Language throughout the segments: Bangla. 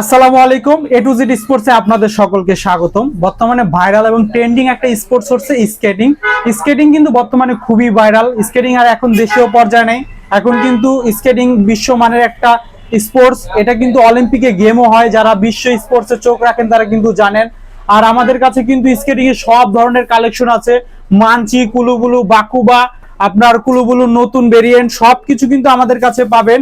আসসালামু আলাইকুম এ টু জেড স্পোর্টসে আপনাদের সকলকে স্বাগতম। বর্তমানে ভাইরাল এবং ট্রেন্ডিং একটা স্পোর্টস হচ্ছে স্কেটিং স্কেটিং কিন্তু বর্তমানে খুবই ভাইরাল। স্কেটিং আর এখন দেশীয় পর্যায়ে নেই। এখন কিন্তু স্কেটিং বিশ্বমানের একটা স্পোর্টস এটা কিন্তু অলিম্পিকে গেমও হয়। যারা বিশ্ব স্পোর্টসে চোখ রাখেন, তারা কিন্তু জানেন। আর আমাদের কাছে কিন্তু স্কেটিং এর সব ধরনের কালেকশন আছে। মানচি কুলুবুলু, বাকুবা আপনার কুলুবুলু নতুন ভেরিয়েন্ট সবকিছু কিন্তু আমাদের কাছে পাবেন।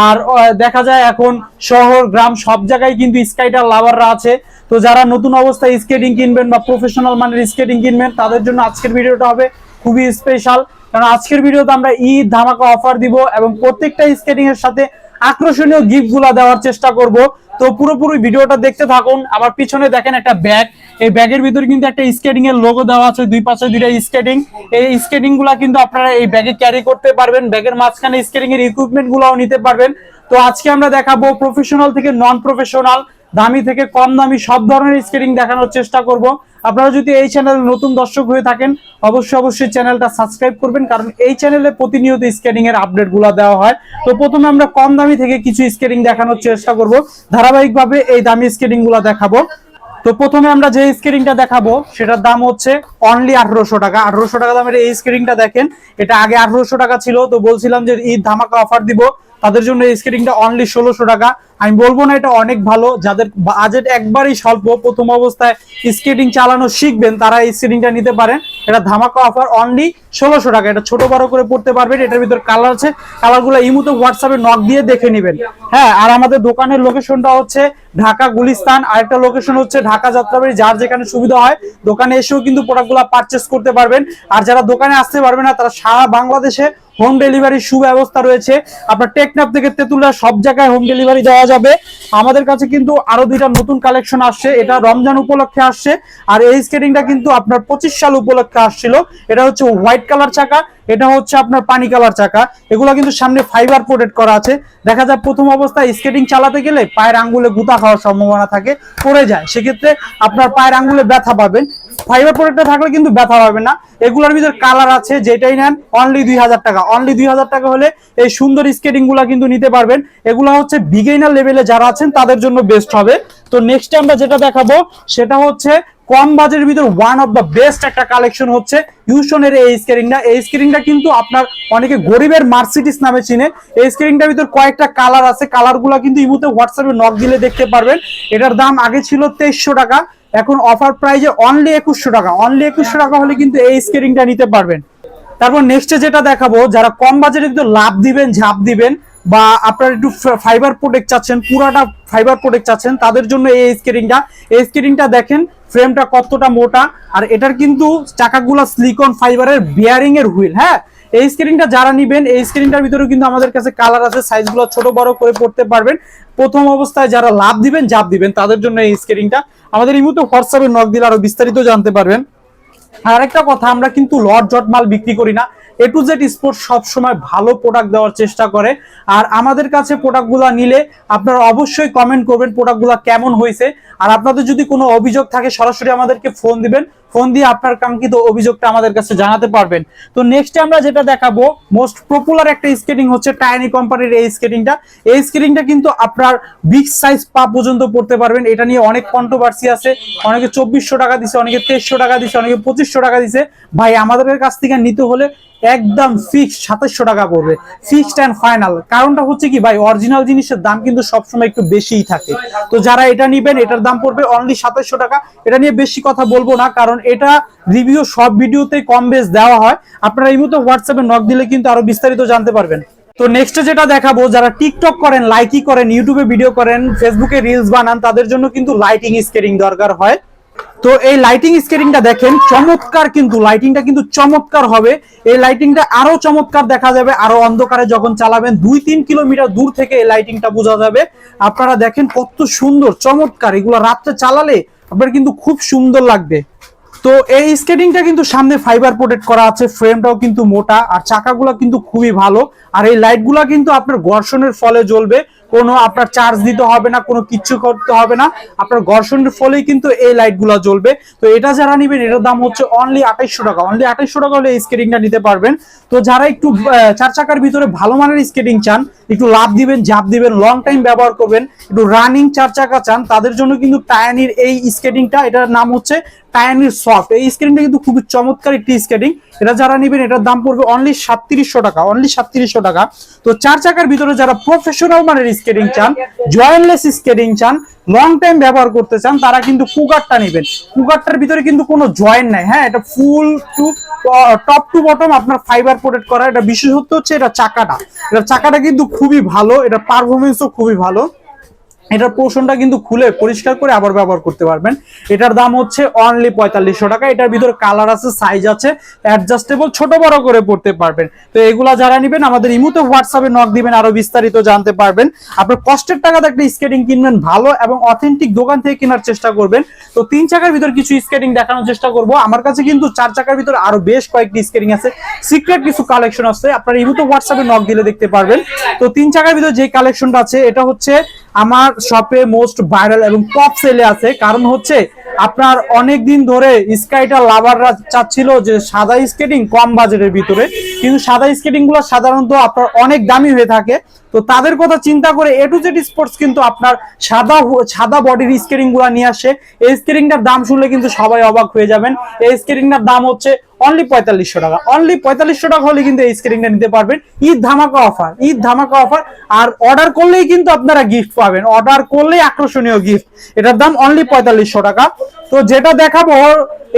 আর দেখা যায় এখন শহর, গ্রাম সব জায়গায় কিন্তু স্কাইটার লাভাররা আছে। তো যারা নতুন অবস্থায় স্কেটিং কিনবেন বা প্রফেশনাল মানের স্কেটিং কিনবেন, তাদের জন্য আজকের ভিডিওটা হবে খুবই স্পেশাল কারণ আজকের ভিডিওতে আমরা ঈদ ধামাকা অফার দিব এবং প্রত্যেকটা স্কেটিং এর সাথে আকর্ষণীয় গিফটগুলা দেওয়ার চেষ্টা করব। তো পুরোপুরি ভিডিওটা দেখতে থাকুন। আমার পিছনে দেখেন একটা ব্যাগ। এই ব্যাগের ভিতরে কিন্তু একটা স্কেটিং এর লোগো দেওয়া আছে, দুই পাশে দুইটা স্কেটিং এই স্কেটিংগুলা কিন্তু আপনারা এই ব্যাগে ক্যারি করতে পারবেন। ব্যাগের মাঝখানে স্কেটিং এর ইকুইপমেন্ট গুলাও নিতে পারবেন। তো আজকে আমরা দেখাবো প্রফেশনাল থেকে নন প্রফেশনাল দামি থেকে কম দামি সব ধরনের স্কেটিং দেখানোর চেষ্টা করব। আপনারা যদি এই চ্যানেলে নতুন দর্শক হয়ে থাকেন, অবশ্যই অবশ্যই চ্যানেলটা সাবস্ক্রাইব করবেন, কারণ এই চ্যানেলে প্রতিনিয়ত স্কেটিং এর আপডেটগুলা দেওয়া হয়। তো প্রথমে আমরা কম দামি থেকে কিছু স্কেটিং দেখানোর চেষ্টা করব। ধারাবাহিকভাবে এই দামি স্কেটিংগুলা দেখাবো। তো প্রথমে আমরা যে স্কেটিংটা দেখাবো, সেটার দাম হচ্ছে অনলি আঠারোশো টাকা। আঠারোশো টাকা দামের এই স্কেটিংটা দেখেন, এটা আগে আঠারোশো টাকা ছিল, তো বলছিলাম যে ঈদ ধামাকা অফার দিব। তাদের জন্য এই স্কেটিংটা অনলি ষোলোশো টাকা। আমি বলব না এটা অনেক ভালো, যাদের বাজেট একবারই স্বল্প, প্রথম অবস্থায় স্কেটিং চালানো শিখবেন, তারা এই স্কেটিংটা নিতে পারেন। এটা ধামাকা অফার অনলি ষোলোশো টাকা। এটা ছোট বড় করে পড়তে পারবেন, এটার ভিতর কালার আছে। কালারগুলো ইমুতে হোয়াটসঅ্যাপে নক দিয়ে দেখে নেবেন। হ্যাঁ আর আমাদের দোকানের লোকেশনটা হচ্ছে ঢাকা গুলিস্তান, আরেকটা লোকেশন হচ্ছে ঢাকা যাত্রাবাড়ি, যার যেখানে সুবিধা হয়, দোকানে এসেও কিন্তু প্রোডাক্টগুলো পারচেস করতে পারবেন। আর যারা দোকানে আসতে পারবে না, তারা সারা বাংলাদেশে হোম ডেলিভারির সুব্যবস্থা রয়েছে। আপনার টেকনাফ থেকে তেতুলিয়া সব জায়গায় হোম ডেলিভারি দেওয়া যাবে। আমাদের কাছে কিন্তু আরও দুইটা নতুন কালেকশন আসছে। এটা রমজান উপলক্ষে আসছে। আর এই স্কেটিংটা কিন্তু আপনার পঁচিশ সাল উপলক্ষে আসছিল। এটা হচ্ছে হোয়াইট কালার চাকা। এটা হচ্ছে আপনার পানি কালার চাকা। এগুলো কিন্তু সামনে ফাইবার প্রোটেক্ট করা আছে। দেখা যায় প্রথম অবস্থায় স্কেটিং চালাতে গেলে পায়ের আঙ্গুলে গুতা খাওয়ার সম্ভাবনা থাকে, পড়ে যায়। সেক্ষেত্রে আপনার পায়ের আঙ্গুলে ব্যথা পাবেন। ফাইবার প্রোডাক্টটা থাকলে কিন্তু ব্যথা পাবে না। এগুলোর ভিতরে কালার আছে, যেটাই নেন অনলি দুই হাজার টাকা। অনলি দুই হাজার টাকা হলে এই সুন্দর স্কেটিংগুলা কিন্তু নিতে পারবেন। এগুলো হচ্ছে বিগেইনার লেভেলে যারা আছেন, তাদের জন্য বেস্ট হবে। তো নেক্সট আমরা যেটা দেখাবো, সেটা হচ্ছে কম বাজেটের ভিতর ওয়ান অফ দ্য বেস্ট একটা কালেকশন হচ্ছে ইউশনের এই স্কেরিংটা এই স্কেরিংটা কিন্তু আপনার অনেকে গরিবের মার্সিডিস নামে চিনে। এই স্কেরিংটার ভিতর কয়েকটা কালার আছে। কালারগুলো কিন্তু ইমুতে হোয়াটসঅ্যাপে নক দিলে দেখতে পারবেন। এটার দাম আগে ছিল তেইশশো টাকা, এখন অফার প্রাইজে অনলি একুশশো টাকা। অনলি একুশশো টাকা হলে কিন্তু এই স্কেরিংটা নিতে পারবেন। তারপর নেক্সটে যেটা দেখাবো, যারা কম বাজেটে কিন্তু লাভ দিবেন, ঝাঁপ দিবেন, বা আপনার একটু ফাইবার প্রোটেক্ট চাচ্ছেন, পুরাটা ফাইবার প্রোটেক্ট চাচ্ছেন, তাদের জন্য এই স্কেটিংটা এই স্কেটিংটা দেখেন ফ্রেমটা কতটা মোটা, আর এটার কিন্তু চাকাগুলো স্লিকন ফাইবারের বিয়ারিং এর হুইল হ্যাঁ? এই স্ক্রিনটা যারা নিবেন, এই স্ক্রিনটার ভিতরে কিন্তু আমাদের কাছে কালার আছে সাইজগুলো ছোট, বড় করে পড়তে পারবেন। প্রথম অবস্থায় যারা লাভ দিবেন, জাপ দিবেন, তাদের জন্য এই স্ক্রিনটা আমাদের এই মুহূর্তে হোয়াটসঅ্যাপে নক দিলে আরও বিস্তারিত জানতে পারবেন। আর একটা কথা, আমরা কিন্তু লট জট মাল বিক্রি করি না। এ টু জেড স্পোর্ট সবসময় ভালো প্রোডাক্ট দেওয়ার চেষ্টা করে। আর আমাদের কাছে প্রোডাক্টগুলো নিলে আপনারা অবশ্যই কমেন্ট করবেন প্রোডাক্টগুলো কেমন হয়েছে। আর আপনাদের যদি কোনো অভিযোগ থাকে, সরাসরি আমাদেরকে ফোন দিবেন। ফোন দিয়ে আপনার কাঙ্ক্ষিত অভিযোগটা আমাদের কাছে জানাতে পারবেন। তো নেক্সট আমরা যেটা দেখাবো মোস্ট পপুলার একটা স্কেটিং হচ্ছে টাইনি কোম্পানির এই স্কেটিংটা এই স্কেটিংটা কিন্তু আপনার বিগ সাইজ পা পর্যন্ত পড়তে পারবেন। এটা নিয়ে অনেক কন্ট্রোভার্সি আছে। অনেকে চব্বিশশো টাকা দিছে, অনেকে তেইশশো টাকা দিছে, অনেকে পঁচিশশো টাকা দিছে। ভাই, আমাদের কাছ থেকে নিতে হলে একদম ফিক্স সাতাশশো টাকা পড়বে ফিক্সড অ্যান্ড ফাইনাল কারণটা হচ্ছে কি ভাই অরিজিনাল জিনিসের দাম কিন্তু সবসময় একটু বেশিই থাকে। তো যারা এটা নিবেন, এটার দাম পড়বে অনলি সাতাশশো টাকা। এটা নিয়ে বেশি কথা বলব না, কারণ এটা রিভিউ সব ভিডিওতে কম বেশ দেওয়া হয়। আপনারা এই মতো হোয়াটসঅ্যাপে নক দিলে কিন্তু আরও বিস্তারিত জানতে পারবেন। তো নেক্সট যেটা দেখাবো, যারা টিকটক করেন লাইকই করেন ইউটিউবে ভিডিও করেন ফেসবুকে রিলস বানান, তাদের জন্য কিন্তু লাইটিং স্কেরিং দরকার হয়। তো এই লাইটিং স্কেটিংটা দেখেন, চমৎকার কিন্তু লাইটিংটা কিন্তু চমৎকার হবে। এই লাইটিংটা আরও চমৎকার দেখা যাবে, আরও অন্ধকারে যখন চালাবেন, দুই তিন কিলোমিটার দূর থেকে এই লাইটিংটা বোঝা যাবে। আপনারা দেখেন কত সুন্দর, চমৎকার। এগুলো রাত্রে চালালে আপনার কিন্তু খুব সুন্দর লাগবে। তো এই স্কেটিংটা কিন্তু সামনে ফাইবার প্রোটেক্ট করা আছে ফ্রেমটাও কিন্তু মোটা, আর চাকাগুলো কিন্তু খুবই ভালো। আর এই লাইটগুলো কিন্তু আপনার ঘর্ষণের ফলে জ্বলবে, কোনো আপনার চার্জ দিতে হবে না, কোনো কিচ্ছু করতে হবে না। আপনার ঘর্ষণের ফলেই কিন্তু এই লাইটগুলো জ্বলবে। তো এটা যারা নেবেন, এটার দাম হচ্ছে অনলি আঠাইশশো টাকা। অনলি আঠাইশশো টাকা হলে এই স্কেটিংটা নিতে পারবেন। তো যারা একটু চার চাকার ভিতরে ভালো মানের স্কেটিং চান একটু লাভ দিবেন, ঝাপ দিবেন লং টাইম ব্যবহার করবেন, একটু রানিং চার চাকা চান, তাদের জন্য কিন্তু টায়ানির এই স্কেটিংটা এটার নাম হচ্ছে টায়ানির সফট এই স্কেটিংটা কিন্তু খুবই চমৎকার একটি স্কেটিং এটা যারা নেবেন, এটার দাম পড়বে অনলি সাতত্রিশশো টাকা অনলি সাতত্রিশশো টাকা। তো চার চাকার ভিতরে যারা প্রফেশনাল মানের স্কেটিং চান জয়েনলেস স্কেটিং চান লং টাইম ব্যবহার করতে চান, তারা কিন্তু কুকারটা নেবেন। কুকারটার ভিতরে কিন্তু কোনো জয়েন্ট নাই হ্যাঁ? এটা full to top to bottom আপনার ফাইবার প্রোটেক্ট করা, এটা বিশেষত্ব হচ্ছে এটা চাকাটা। এটা চাকাটা কিন্তু খুবই ভালো এটা পারফরমেন্সও খুবই ভালো। এটার পোর্শনটা কিন্তু খুলে পরিষ্কার করে আবার ব্যবহার করতে পারবেন। এটার দাম হচ্ছে অনলি পঁয়তাল্লিশশো টাকা। এটার ভিতরে কালার আছে সাইজ আছে অ্যাডজাস্টেবল ছোট বড় করে পড়তে পারবেন। তো এগুলা যারা নেবেন, আমাদের ইমুতে হোয়াটসঅ্যাপে নক দিবেন, আরও বিস্তারিত জানতে পারবেন। আপনার কষ্টের টাকাতে একটা স্কেটিং কিনবেন ভালো এবং অথেন্টিক দোকান থেকে কেনার চেষ্টা করবেন। তো তিন চাকার ভিতর কিছু স্কেটিং দেখানোর চেষ্টা করব। আমার কাছে কিন্তু চার চাকার ভিতরে আরও বেশ কয়েকটি স্কেটিং আছে। সিক্রেট কিছু কালেকশন আছে। আপনার ইমুতে হোয়াটসঅ্যাপে নক দিলে দেখতে পারবেন। তো তিন চাকার ভিতর যে কালেকশনটা আছে, এটা হচ্ছে আমার শপে মোস্ট ভাইরাল এবং টপ সেলে আছে। কারণ হচ্ছে, আপনার অনেক দিন ধরে স্কাইটা লাভাররা চাচ্ছিল যে সাদা স্কেটিং কম বাজেটের ভিতরে। কিন্তু সাদা স্কেটিংগুলো সাধারণত আপনার অনেক দামি হয়ে থাকে। তো তাদের কথা চিন্তা করে এ টু জেড স্পোর্টস কিন্তু আপনার সাদা সাদা বডির স্কেটিংগুলো নিয়ে আসে। এই স্কেটিংটার দাম শুনলে কিন্তু সবাই অবাক হয়ে যাবেন। এই স্কেটিংটার দাম হচ্ছে অনলি পঁয়তাল্লিশশো টাকা। অনলি পঁয়তাল্লিশশো টাকা হলে কিন্তু এই স্কেটিংটা নিতে পারবেন। ঈদ ধামাকা অফার ঈদ ধামাকা অফার আর অর্ডার করলেই কিন্তু আপনারা গিফট পাবেন। অর্ডার করলেই আকর্ষণীয় গিফট এটার দাম অনলি পঁয়তাল্লিশশো টাকা। তো যেটা দেখাবো,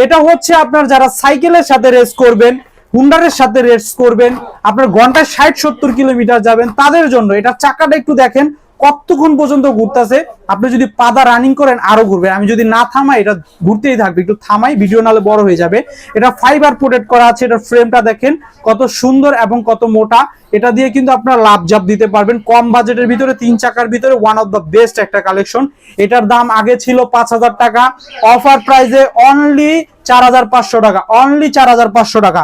এটা হচ্ছে আপনার যারা সাইকেলের সাথে রেস করবেন হুন্ডারের সাথে রেস করবেন, আপনার ঘন্টায় ষাট, সত্তর কিলোমিটার যাবেন, তাদের জন্য এটা চাকাটা একটু দেখেন, কতক্ষণ পর্যন্ত ঘুরতেছে, আপনি যদি পাদা রানিং করেন আরও ঘুরবে আমি যদি না থামাই, এটা ঘুরতেই থাকবে, একটু থামাই, ভিডিও নালে বড় হয়ে যাবে। এটা ফাইবার প্রোটেক্ট করা আছে এটার ফ্রেমটা দেখেন, কত সুন্দর এবং কত মোটা। এটা দিয়ে কিন্তু আপনার লাভ জাপ দিতে পারবেন। কম বাজেটের ভিতরে, তিন চাকার ভিতরে ওয়ান অফ দ্য বেস্ট একটা কালেকশন এটার দাম আগে ছিল পাঁচ হাজার টাকা অফার প্রাইসে অনলি চার হাজার পাঁচশো টাকা অনলি চার হাজার পাঁচশো টাকা।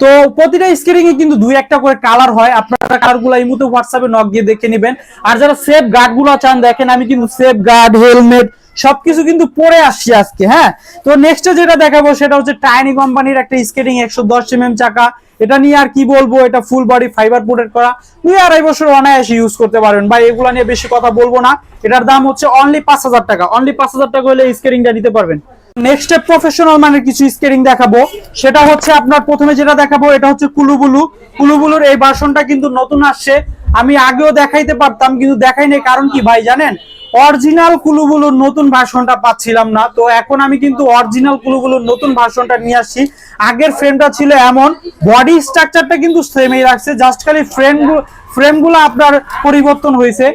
তো প্রতিটা স্ক্রিন এ কিন্তু দুই একটা করে কালার হয়। আপনারা কালারগুলো এই মুহূর্তে হোয়াটসঅ্যাপে নক দিয়ে দেখে নেবেন। আর যারা সেফ গার্ডগুলো চান, দেখেন আমি কিন্তু সেফ গার্ড হেলমেট সবকিছু কিন্তু পরে আসছি আজকে হ্যাঁ? তো নেক্সটে যেটা দেখাবো সেটা হচ্ছে টাইনি কোম্পানির একটা স্কেটিং একশো দশ এম চাকা। এটা নিয়ে আর কি বলব? এটা ফুল বডি ফাইবার প্রোটেক্ট করা। দুই আড়াই বছর অনায়াসে ইউজ করতে পারবেন ভাই, এগুলা নিয়ে বেশি কথা বলব না। এটার দাম হচ্ছে অনলি পাঁচ হাজার টাকা। অনলি পাঁচ হাজার টাকা হলে স্কেটিংটা নিতে পারবেন। নেক্সট স্টেপ প্রফেশনাল মানের কিছু স্কেটিং দেখাবো। সেটা হচ্ছে আপনার প্রথমে যেটা দেখাবো, এটা হচ্ছে কুলুবুলু। কুলুবুলুর এই বাসনটা কিন্তু নতুন আসছে। আমি আগেও দেখাইতে পারতাম, কিন্তু দেখাই নাই। কারণ কি ভাই জানেন অরিজিনাল কুলুবুলুর নতুন ভার্সনটা পাচ্ছিলাম না। তো এখন আমি কিন্তু অরিজিনাল কুলুবুলুর নতুন ভার্সনটা নিয়ে আসছি। আগের ফ্রেমটা ছিল এমন বডি স্ট্রাকচারটা কিন্তু সেমই রাখছে জাস্ট খালি ফ্রেম ফ্রেমগুলো আপনার পরিবর্তন হয়েছে।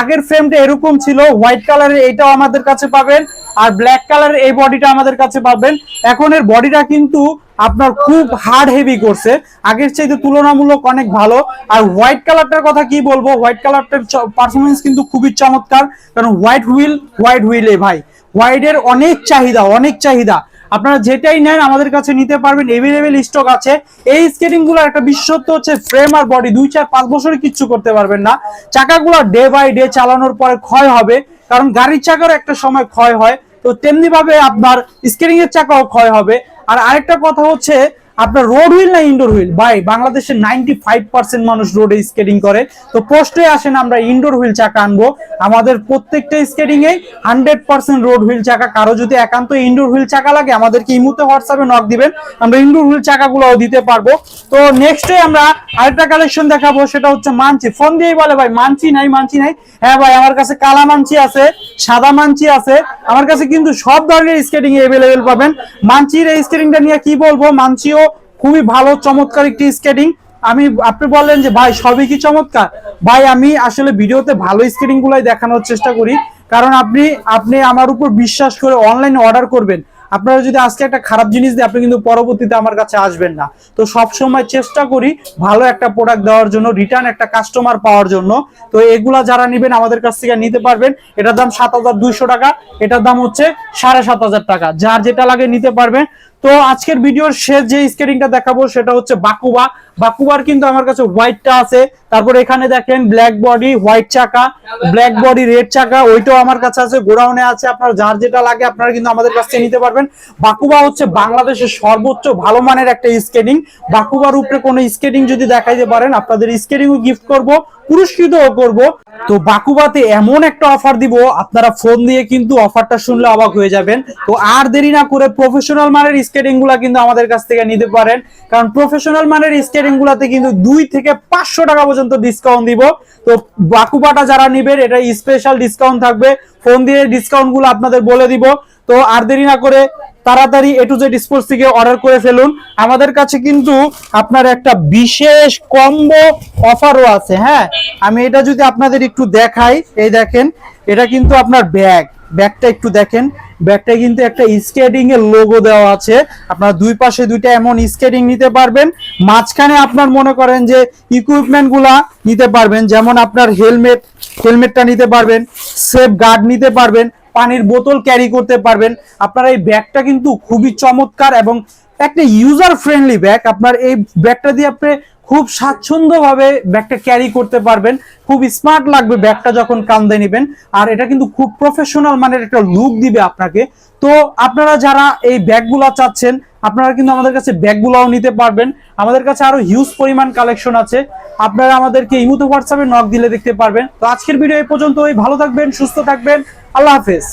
আগের ফ্রেমটা এরকম ছিল হোয়াইট কালারের এটাও আমাদের কাছে পাবেন, আর ব্ল্যাক কালারের এই বডিটা আমাদের কাছে পাবেন। এখন এর বডিটা কিন্তু আপনার খুব হার্ড হেভি করছে। আগের চাইতে তুলনামূলক অনেক ভালো। আর হোয়াইট কালারটার কথা কি বলব? হোয়াইট কালারটার পারফরমেন্স কিন্তু খুবই চমৎকার। কারণ হোয়াইট হুইল হোয়াইট হুইলে ভাই। হোয়াইটের অনেক চাহিদা অনেক চাহিদা। আপনারা যেটাই নেন, আমাদের কাছে নিতে পারবেন। এভেলেবেল স্টক আছে। এই স্কেটিংগুলোর একটা বিশেষত্ব হচ্ছে ফ্রেম আর বডি দুই, চার, পাঁচ বছরে কিচ্ছু করতে পারবেন না। চাকাগুলো ডে বাই ডে চালানোর পরে ক্ষয় হবে। কারণ গাড়ির চাকারও একটা সময় ক্ষয় হয়। তো তেমনি ভাবে আপনার স্কেটিং এর চাকাও ক্ষয় হবে। আর আরেকটা কথা হচ্ছে আপনার রোড হুইল না ইনডোর হুইল ভাই বাংলাদেশের নাইনটি ফাইভ পার্সেন্ট মানুষ রোডে স্কেটিং করে। তো পোস্টে আসেন আমরা ইনডোর হুইল চাকা আনব। আমাদের প্রত্যেকটা স্কেটিং এ হান্ড্রেড পার্সেন্ট রোড হুইল চাকা। কারও যদি একান্ত ইনডোর হুইল চাকা লাগে, আমাদেরকে এই মুহূর্তে হোয়াটসঅ্যাপে নক দিবেন। আমরা ইনডোর হুইল চাকাগুলোও দিতে পারব। তো নেক্সটে আমরা আরেকটা কালেকশন দেখাবো, সেটা হচ্ছে মানচি ফোন দিয়েই বলে, ভাই মানছি নাই মানচি নাই। হ্যাঁ ভাই, আমার কাছে কালা মানচি আছে, সাদা মানচি আছে। আমার কাছে কিন্তু সব ধরনের স্কেটিং এভেলেবেল পাবেন। মানচির এই স্কেটিংটা নিয়ে কি বলব? মানচিও খুবই ভালো, চমৎকার একটি স্কেটিং আমি, আপনি বললেন যে, ভাই, সবই কি চমৎকার? ভাই, আমি আসলে ভিডিওতে ভালো স্কেটিং গুলাই দেখানোর চেষ্টা করি। কারণ আপনি আপনি আমার উপর বিশ্বাস করে অনলাইনে অর্ডার করবেন। আপনারা যদি আজকে একটা খারাপ জিনিস দিয়ে, আপনি কিন্তু পরবর্তীতে আমার কাছে আসবেন না। তো সব সময় চেষ্টা করি ভালো একটা প্রোডাক্ট দেওয়ার জন্য রিটার্ন একটা কাস্টমার পাওয়ার জন্য। তো এগুলা যারা নেবেন, আমাদের কাছ থেকে নিতে পারবেন। এটার দাম সাত হাজার দুইশো টাকা, এটার দাম হচ্ছে সাড়ে সাত হাজার টাকা। যার যেটা লাগে নিতে পারবেন। তো আজকের ভিডিওর শেষ যে স্কেটিংটা দেখাবো সেটা হচ্ছে বাকুবা। বাকুবার কিন্তু আমার কাছে হোয়াইটটা আছে। তারপর এখানে দেখেন ব্ল্যাক বডি হোয়াইট চাকা ব্ল্যাক বডি রেড চাকা, ওইটাও আমার কাছে আছে, গোডাউনে আছে। আপনার যার যেটা লাগে আপনারা কিন্তু আমাদের কাছ থেকে নিতে পারবেন। বাকুবা হচ্ছে বাংলাদেশের সর্বোচ্চ ভালো মানের একটা স্কেটিং বাকুবার উপরে কোনো স্কেটিং যদি দেখাইতে পারেন, আপনাদের স্কেটিংও গিফট করব, পুরস্কৃতও করব। তো বাকুবাতে এমন একটা অফার দিব, আপনারা ফোন দিয়ে কিন্তু অফারটা শুনলে অবাক হয়ে যাবেন। তো আর দেরি না করে প্রফেশনাল মানের স্কেটিংগুলা কিন্তু আমাদের কাছ থেকে নিতে পারেন। কারণ প্রফেশনাল মানের স্কেটিং গুলাতে কিন্তু দুই থেকে পাঁচশো টাকা পর্যন্ত ডিসকাউন্ট দিব। তো বাকুবাটা যারা নিবেন এটা স্পেশাল ডিসকাউন্ট থাকবে। ফোন দিয়ে ডিসকাউন্টগুলো আপনাদের বলে দিব। তো আর দেরি না করে তাড়াতাড়ি এ টু জেড স্পোর্টস থেকে অর্ডার করে ফেলুন। আমাদের কাছে কিন্তু আপনার একটা বিশেষ কম্বো অফারও আছে হ্যাঁ? আমি এটা যদি আপনাদের একটু দেখাই, এই দেখেন, এটা কিন্তু আপনার ব্যাগ ব্যাগটা একটু দেখেন ব্যাগটা কিন্তু একটা স্কেটিং এর লোগো দেওয়া আছে। আপনার দুই পাশে দুইটা এমন স্কেটিং নিতে পারবেন। মাঝখানে আপনার মনে করেন যে ইকুইপমেন্টগুলা নিতে পারবেন, যেমন আপনার হেলমেট হেলমেটটা নিতে পারবেন সেফ গার্ড নিতে পারবেন। পানির বোতল ক্যারি করতে পারবেন। আপনার এই ব্যাগটা কিন্তু খুবই চমৎকার এবং একটা ইউজার ফ্রেন্ডলি ব্যাগ আপনার এই ব্যাগটা দিয়ে আপনি খুব স্বাচ্ছন্দ্যভাবে ব্যাগটা ক্যারি করতে পারবেন। খুব স্মার্ট লাগবে ব্যাগটা যখন কান্দে নেবেন। আর এটা কিন্তু খুব প্রফেশনাল মানের একটা লুক দিবে আপনাকে। তো আপনারা যারা এই ব্যাগগুলো চাচ্ছেন আপনারা কিন্তু আমাদের কাছে ব্যাগগুলোও নিতে পারবেন। আমাদের কাছে আরও হিউজ পরিমাণ কালেকশন আছে। আপনারা আমাদেরকে ইমুতো হোয়াটসঅ্যাপে নক দিলে দেখতে পারবেন। তো আজকের ভিডিও এই পর্যন্ত ভালো থাকবেন, সুস্থ থাকবেন। আল্লাহ হাফেজ।